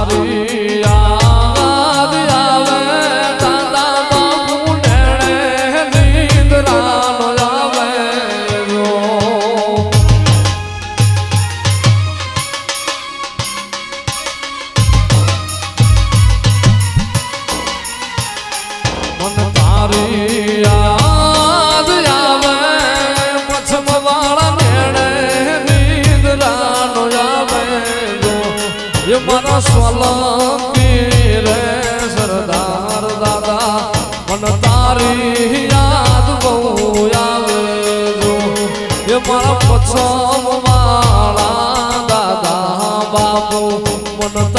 તારી યાદ એ મારા સ્વલંબી રે સરદાર દાદા. મન તારી યાદ બહુ આવે જો. એ મારા પછમ વાળા દાદા બાપુ. મન